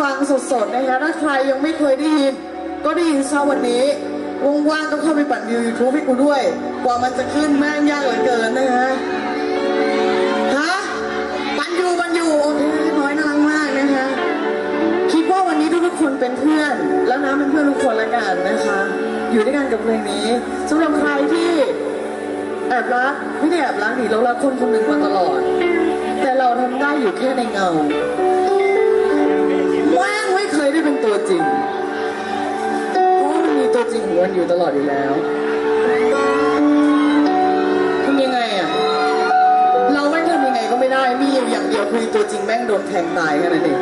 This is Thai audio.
ฟังสดๆนะคะถ้าใครยังไม่เคยได้ยิน ก็ได้ยินเช้าวันนี้ว่างๆก็เข้าไปปั่นวิวยูทูบให้กูด้วย กว่ามันจะขึ้นแม่งยากเหลือเกินนะคะฮะปั่นอยู่ปั่นอยู่โอ้ยน้อยน่ารักมากนะคะคิดว่าวันนี้ทุกคนเป็นเพื่อน แล้วนะเป็นเพื่อนทุกคนละกันนะคะ อยู่ด้วยกันกับเพลงนี้สำหรับใครที่แอบรักไม่ได้แอบรักหนิเราลักคนคนหนึ่งมาตลอด แต่เราทำได้อยู่แค่ในเงา ตัวจริงพรามันมีตัวจริงของมันอยู่ตลอดอยู่แล้วทำยังไงอะ เราแม่งทำยังไงก็ไม่ได้ มีอย่อย่างเดียวคือตัวจริงแม่งโดนแทงตายแค่นั้นเอง